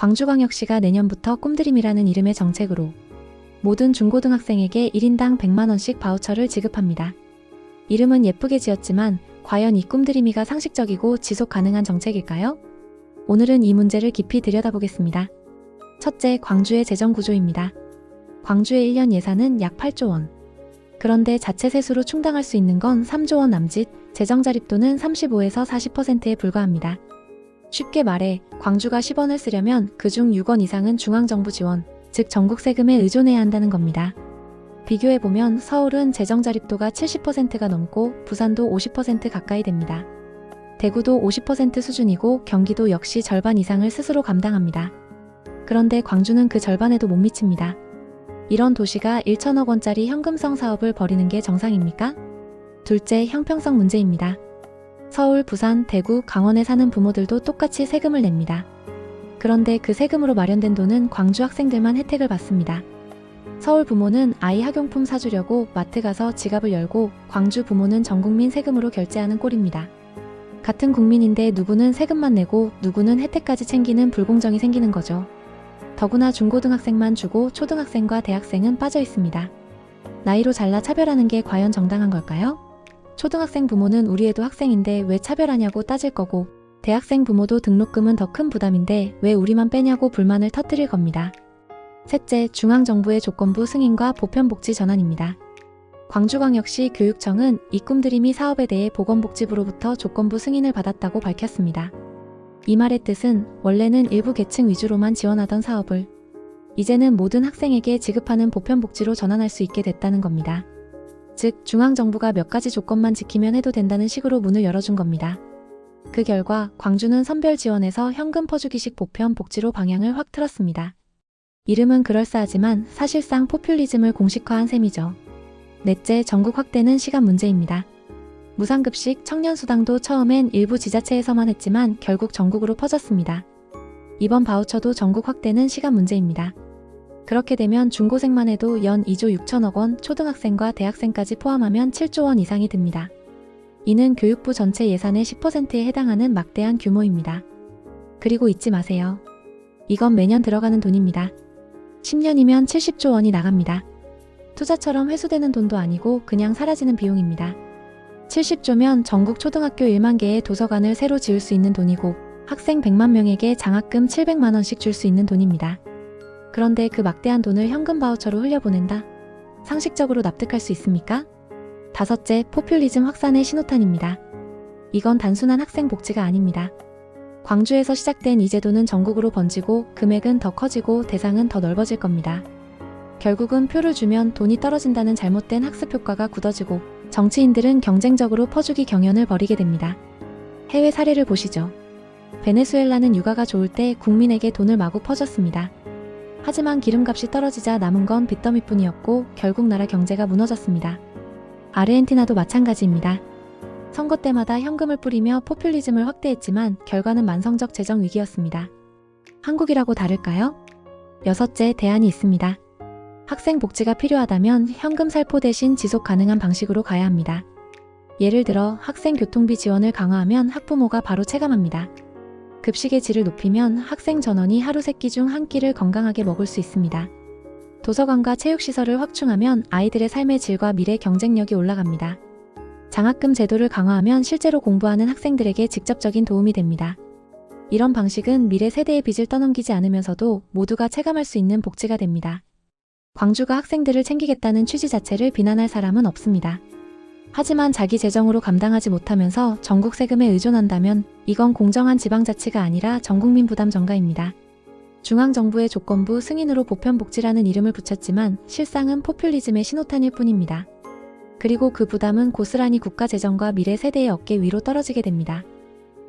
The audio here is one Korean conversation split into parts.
광주광역시가 내년부터 꿈드림이라는 이름의 정책으로 모든 중고등학생에게 1인당 100만원씩 바우처를 지급합니다. 이름은 예쁘게 지었지만 과연 이 꿈드림이가 상식적이고 지속 가능한 정책일까요? 오늘은 이 문제를 깊이 들여다보겠습니다. 첫째, 광주의 재정 구조입니다. 광주의 1년 예산은 약 8조 원. 그런데 자체 세수로 충당할 수 있는 건 3조 원 남짓, 재정 자립도는 35에서 40%에 불과합니다. 쉽게 말해 광주가 10원을 쓰려면 그중 6원 이상은 중앙정부 지원, 즉 전국 세금에 의존해야 한다는 겁니다. 비교해보면 서울은 재정 자립도가 70%가 넘고 부산도 50% 가까이 됩니다. 대구도 50% 수준이고 경기도 역시 절반 이상을 스스로 감당합니다. 그런데 광주는 그 절반에도 못 미칩니다. 이런 도시가 1천억 원짜리 현금성 사업을 벌이는 게 정상입니까? 둘째, 형평성 문제입니다. 서울, 부산, 대구, 강원에 사는 부모들도 똑같이 세금을 냅니다. 그런데 그 세금으로 마련된 돈은 광주 학생들만 혜택을 받습니다. 서울 부모는 아이 학용품 사주려고 마트 가서 지갑을 열고 광주 부모는 전 국민 세금으로 결제하는 꼴입니다. 같은 국민인데 누구는 세금만 내고 누구는 혜택까지 챙기는 불공정이 생기는 거죠. 더구나 중고등학생만 주고 초등학생과 대학생은 빠져 있습니다. 나이로 잘라 차별하는 게 과연 정당한 걸까요? 초등학생 부모는 우리 애도 학생인데 왜 차별하냐고 따질 거고, 대학생 부모도 등록금은 더 큰 부담인데 왜 우리만 빼냐고 불만을 터뜨릴 겁니다. 셋째, 중앙정부의 조건부 승인과 보편복지 전환입니다. 광주광역시 교육청은 이 꿈드림이 사업에 대해 보건복지부로부터 조건부 승인을 받았다고 밝혔습니다. 이 말의 뜻은 원래는 일부 계층 위주로만 지원하던 사업을 이제는 모든 학생에게 지급하는 보편복지로 전환할 수 있게 됐다는 겁니다. 즉, 중앙정부가 몇 가지 조건만 지키면 해도 된다는 식으로 문을 열어준 겁니다. 그 결과 광주는 선별 지원에서 현금 퍼주기식 보편 복지로 방향을 확 틀었습니다. 이름은 그럴싸하지만 사실상 포퓰리즘을 공식화한 셈이죠. 넷째, 전국 확대는 시간 문제입니다. 무상급식, 청년수당도 처음엔 일부 지자체에서만 했지만 결국 전국으로 퍼졌습니다. 이번 바우처도 전국 확대는 시간 문제입니다. 그렇게 되면 중고생만 해도 연 2조 6천억 원, 초등학생과 대학생까지 포함하면 7조 원 이상이 듭니다. 이는 교육부 전체 예산의 10%에 해당하는 막대한 규모입니다. 그리고 잊지 마세요. 이건 매년 들어가는 돈입니다. 10년이면 70조 원이 나갑니다. 투자처럼 회수되는 돈도 아니고 그냥 사라지는 비용입니다. 70조면 전국 초등학교 1만 개의 도서관을 새로 지을 수 있는 돈이고 학생 100만 명에게 장학금 700만 원씩 줄 수 있는 돈입니다. 그런데 그 막대한 돈을 현금 바우처로 흘려보낸다? 상식적으로 납득할 수 있습니까? 다섯째, 포퓰리즘 확산의 신호탄입니다. 이건 단순한 학생 복지가 아닙니다. 광주에서 시작된 이 제도는 전국으로 번지고 금액은 더 커지고 대상은 더 넓어질 겁니다. 결국은 표를 주면 돈이 떨어진다는 잘못된 학습 효과가 굳어지고 정치인들은 경쟁적으로 퍼주기 경연을 벌이게 됩니다. 해외 사례를 보시죠. 베네수엘라는 육아가 좋을 때 국민에게 돈을 마구 퍼줬습니다. 하지만 기름값이 떨어지자 남은 건 빚더미뿐이었고 결국 나라 경제가 무너졌습니다. 아르헨티나도 마찬가지입니다. 선거 때마다 현금을 뿌리며 포퓰리즘을 확대했지만 결과는 만성적 재정 위기였습니다. 한국이라고 다를까요? 여섯째, 대안이 있습니다. 학생 복지가 필요하다면 현금 살포 대신 지속 가능한 방식으로 가야 합니다. 예를 들어 학생 교통비 지원을 강화하면 학부모가 바로 체감합니다. 급식의 질을 높이면 학생 전원이 하루 세 끼 중 한 끼를 건강하게 먹을 수 있습니다. 도서관과 체육시설을 확충하면 아이들의 삶의 질과 미래 경쟁력이 올라갑니다. 장학금 제도를 강화하면 실제로 공부하는 학생들에게 직접적인 도움이 됩니다. 이런 방식은 미래 세대의 빚을 떠넘기지 않으면서도 모두가 체감할 수 있는 복지가 됩니다. 광주가 학생들을 챙기겠다는 취지 자체를 비난할 사람은 없습니다. 하지만 자기 재정으로 감당하지 못하면서 전국 세금에 의존한다면 이건 공정한 지방자치가 아니라 전국민 부담 전가입니다. 중앙정부의 조건부 승인으로 보편복지라는 이름을 붙였지만 실상은 포퓰리즘의 신호탄일 뿐입니다. 그리고 그 부담은 고스란히 국가 재정과 미래 세대의 어깨 위로 떨어지게 됩니다.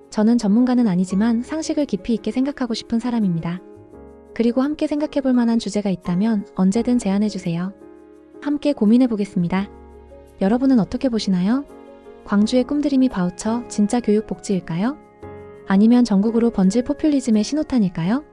저는 전문가는 아니지만 상식을 깊이 있게 생각하고 싶은 사람입니다. 그리고 함께 생각해 볼 만한 주제가 있다면 언제든 제안해 주세요. 함께 고민해 보겠습니다. 여러분은 어떻게 보시나요? 광주의 꿈드림이 바우처 진짜 교육 복지일까요? 아니면 전국으로 번질 포퓰리즘의 신호탄일까요?